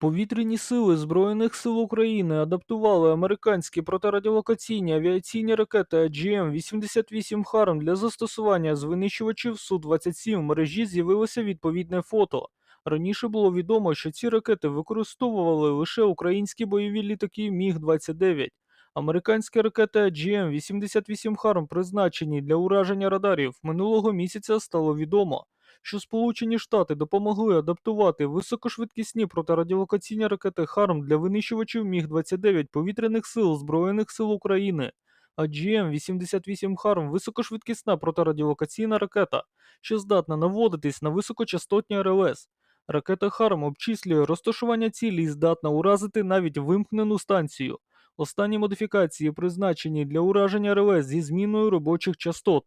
Повітряні сили Збройних сил України адаптували американські протирадіолокаційні авіаційні ракети AGM-88 Харм для застосування з винищувачів Су-27 в мережі з'явилося відповідне фото. Раніше було відомо, що ці ракети використовували лише українські бойові літаки Міг-29. Американські ракети AGM-88 Харм призначені для ураження радарів. Минулого місяця стало відомо що Сполучені Штати допомогли адаптувати високошвидкісні протирадіолокаційні ракети ХАРМ для винищувачів Міг-29 повітряних сил Збройних сил України. А GM-88 ХАРМ високошвидкісна протирадіолокаційна ракета, що здатна наводитись на високочастотні РЛС. Ракета ХАРМ обчислює розташування цілі і здатна уразити навіть вимкнену станцію. Останні модифікації призначені для ураження РЛС зі зміною робочих частот.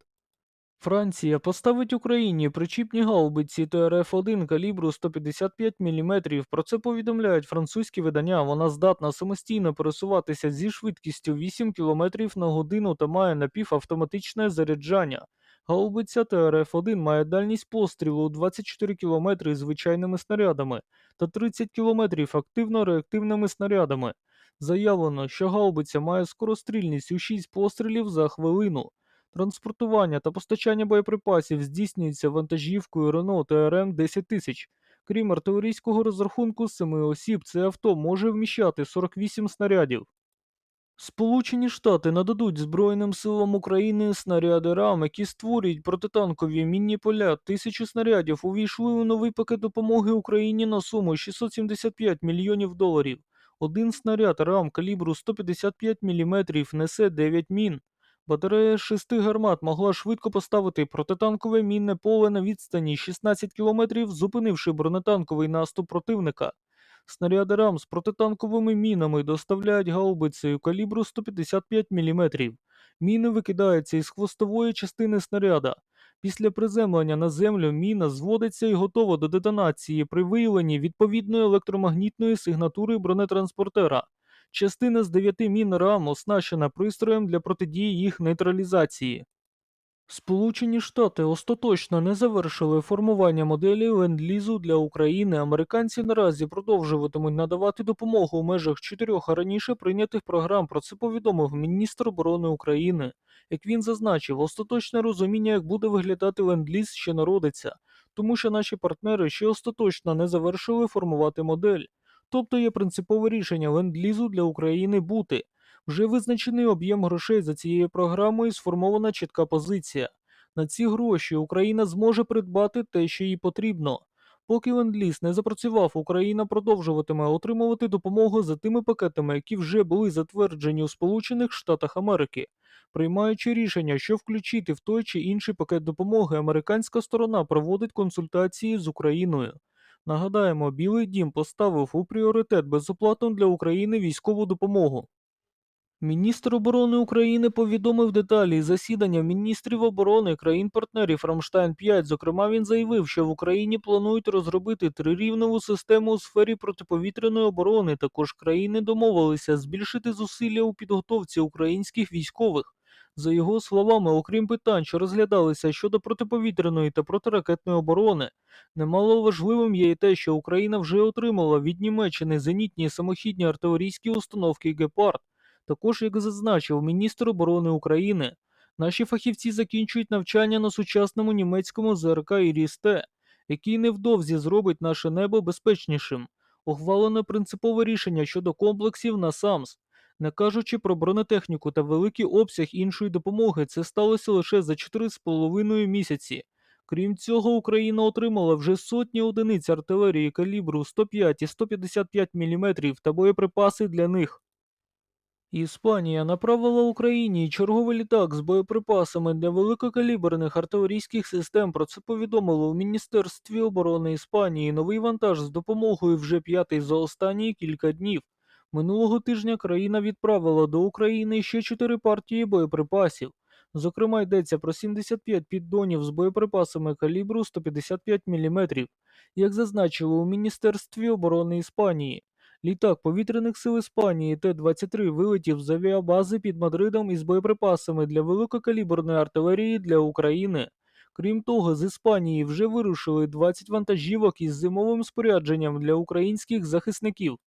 Франція поставить Україні причіпні гаубиці ТРФ-1 калібру 155 мм. Про це повідомляють французькі видання. Вона здатна самостійно пересуватися зі швидкістю 8 км на годину та має напівавтоматичне заряджання. Гаубиця ТРФ-1 має дальність пострілу у 24 км звичайними снарядами та 30 км активно-реактивними снарядами. Заявлено, що гаубиця має скорострільність у 6 пострілів за хвилину. Транспортування та постачання боєприпасів здійснюється вантажівкою Renault TRM 10000. Крім артилерійського розрахунку 7 осіб, це авто може вміщати 48 снарядів. Сполучені Штати нададуть Збройним силам України снаряди РАМ, які створюють протитанкові мінні поля. Тисячі снарядів увійшли у новий пакет допомоги Україні на суму 675 мільйонів доларів. Один снаряд РАМ калібру 155 мм несе 9 мін. Батарея шести гармат могла швидко поставити протитанкове мінне поле на відстані 16 км, зупинивши бронетанковий наступ противника. Снаряди РАМ з протитанковими мінами доставляють гаубицею калібру 155 мм. Міни викидаються із хвостової частини снаряда. Після приземлення на землю міна зводиться і готова до детонації при виявленні відповідної електромагнітної сигнатури бронетранспортера. Частина з дев'яти мін РАМ оснащена пристроєм для протидії їх нейтралізації. Сполучені Штати остаточно не завершили формування моделі ленд-лізу для України. Американці наразі продовжуватимуть надавати допомогу у межах чотирьох раніше прийнятих програм. Про це повідомив міністр оборони України. Як він зазначив, остаточне розуміння, як буде виглядати ленд-ліз, ще народиться, тому що наші партнери ще остаточно не завершили формувати модель. Тобто є принципове рішення ленд-лізу для України бути. Вже визначений об'єм грошей за цією програмою сформована чітка позиція. На ці гроші Україна зможе придбати те, що їй потрібно. Поки ленд-ліз не запрацював, Україна продовжуватиме отримувати допомогу за тими пакетами, які вже були затверджені у Сполучених Штатах Америки. Приймаючи рішення, що включити в той чи інший пакет допомоги, американська сторона проводить консультації з Україною. Нагадаємо, Білий дім поставив у пріоритет безоплатну для України військову допомогу. Міністр оборони України повідомив деталі засідання міністрів оборони країн-партнерів Рамштайн 5. Зокрема, він заявив, що в Україні планують розробити трирівневу систему у сфері протиповітряної оборони. Також країни домовилися збільшити зусилля у підготовці українських військових. За його словами, окрім питань, що розглядалися щодо протиповітряної та протиракетної оборони, немало важливим є і те, що Україна вже отримала від Німеччини зенітні самохідні артилерійські установки Гепард. Також, як зазначив міністр оборони України, наші фахівці закінчують навчання на сучасному німецькому ЗРК «Іріс-Т», який невдовзі зробить наше небо безпечнішим. Ухвалено принципове рішення щодо комплексів на САМС. Не кажучи про бронетехніку та великий обсяг іншої допомоги, це сталося лише за 4,5 місяці. Крім цього, Україна отримала вже сотні одиниць артилерії калібру 105 і 155 мм та боєприпаси для них. Іспанія направила Україні черговий літак з боєприпасами для великокаліберних артилерійських систем. Про це повідомило у Міністерстві оборони Іспанії. Новий вантаж з допомогою вже п'ятий за останні кілька днів. Минулого тижня країна відправила до України ще чотири партії боєприпасів. Зокрема, йдеться про 75 піддонів з боєприпасами калібру 155 мм, як зазначили у Міністерстві оборони Іспанії. Літак повітряних сил Іспанії Т-23 вилетів з авіабази під Мадридом із боєприпасами для великокаліберної артилерії для України. Крім того, з Іспанії вже вирушили 20 вантажівок із зимовим спорядженням для українських захисників.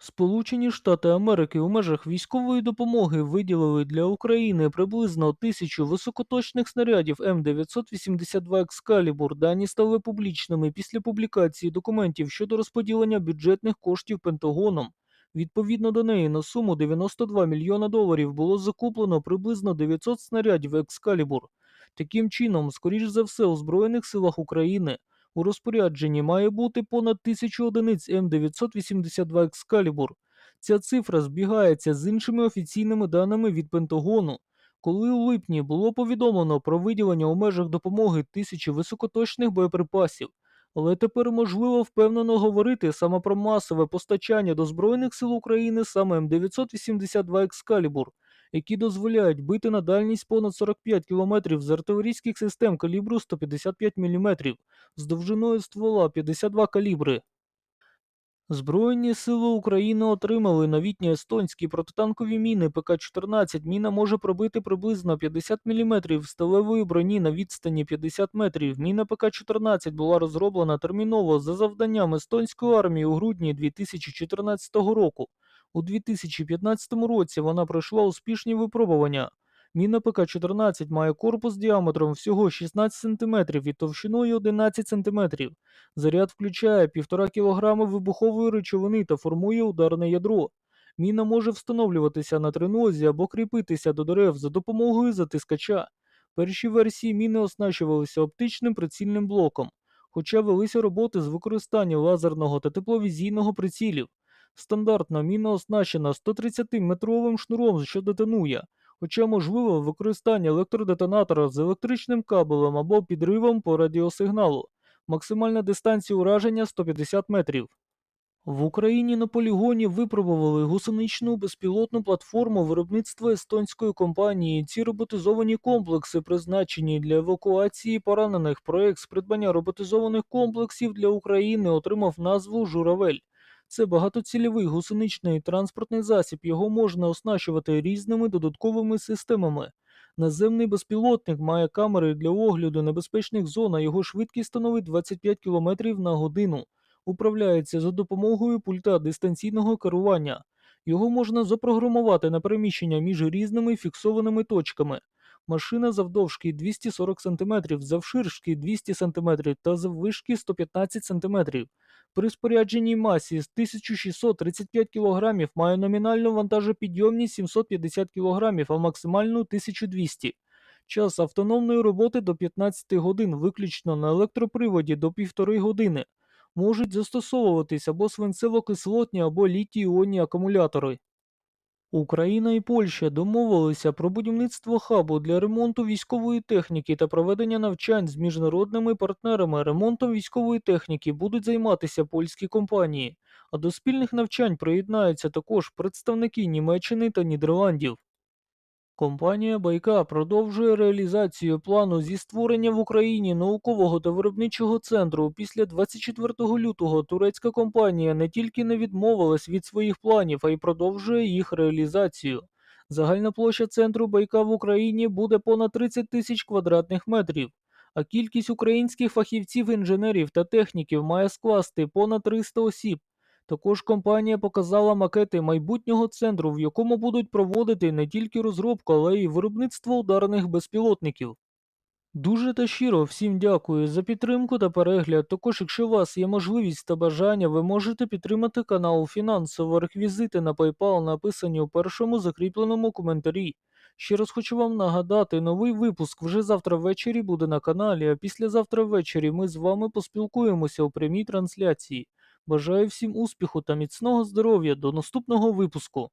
Сполучені Штати Америки у межах військової допомоги виділили для України приблизно тисячу високоточних снарядів М982 Екскалібур. Дані стали публічними після публікації документів щодо розподілення бюджетних коштів Пентагоном. Відповідно до неї на суму 92 мільйона доларів було закуплено приблизно 900 снарядів Екскалібур. Таким чином, скоріш за все, у Збройних силах України у розпорядженні має бути понад тисячу одиниць М982 Екскалібур. Ця цифра збігається з іншими офіційними даними від Пентагону. Коли у липні було повідомлено про виділення у межах допомоги тисячі високоточних боєприпасів, але тепер можливо впевнено говорити саме про масове постачання до Збройних сил України саме М982 Екскалібур, які дозволяють бити на дальність понад 45 км з артилерійських систем калібру 155 мм з довжиною ствола 52 калібри. Збройні сили України отримали новітні естонські протитанкові міни ПК-14. Міна може пробити приблизно 50 мм сталевої броні на відстані 50 метрів. Міна ПК-14 була розроблена терміново за завданням естонської армії у грудні 2014 року. У 2015 році вона пройшла успішні випробування. Міна ПК-14 має корпус діаметром всього 16 см і товщиною 11 см. Заряд включає 1,5 кг вибухової речовини та формує ударне ядро. Міна може встановлюватися на тринозі або кріпитися до дерев за допомогою затискача. Перші версії міни оснащувалися оптичним прицільним блоком, хоча велися роботи з використанням лазерного та тепловізійного прицілів. Стандартна міна оснащена 130-метровим шнуром, що детонує, хоча можливо використання електродетонатора з електричним кабелем або підривом по радіосигналу. Максимальна дистанція ураження 150 метрів. В Україні на полігоні випробували гусеничну безпілотну платформу виробництва естонської компанії. Ці роботизовані комплекси призначені для евакуації поранених. Проект з придбання роботизованих комплексів для України отримав назву Журавель. Це багатоцільовий гусеничний транспортний засіб. Його можна оснащувати різними додатковими системами. Наземний безпілотник має камери для огляду небезпечних зон, а його швидкість становить 25 км на годину. Управляється за допомогою пульта дистанційного керування. Його можна запрограмувати на переміщення між різними фіксованими точками. Машина завдовжки 240 см, завширшки 200 см та заввишки 115 см. При спорядженій масі з 1635 кг має номінальну вантажопідйомність 750 кг, а максимальну 1200 Час автономної роботи до 15 годин, виключно на електроприводі до 1,5 години. Можуть застосовуватись або свинцево-кислотні, або літій-іонні акумулятори. Україна і Польща домовилися про будівництво хабу для ремонту військової техніки та проведення навчань з міжнародними партнерами. Ремонтом військової техніки будуть займатися польські компанії, а до спільних навчань приєднаються також представники Німеччини та Нідерландів. Компанія Байка продовжує реалізацію плану зі створення в Україні наукового та виробничого центру. Після 24 лютого турецька компанія не тільки не відмовилась від своїх планів, а й продовжує їх реалізацію. Загальна площа центру Байка в Україні буде понад 30 тисяч квадратних метрів, а кількість українських фахівців, інженерів та техніків має скласти понад 300 осіб. Також компанія показала макети майбутнього центру, в якому будуть проводити не тільки розробку, але й виробництво ударних безпілотників. Дуже та щиро всім дякую за підтримку та перегляд. Також, якщо у вас є можливість та бажання, ви можете підтримати канал фінансово. Реквізити на PayPal написані у першому закріпленому коментарі. Ще раз хочу вам нагадати, новий випуск вже завтра ввечері буде на каналі, а післязавтра ввечері ми з вами поспілкуємося у прямій трансляції. Бажаю всім успіху та міцного здоров'я до наступного випуску.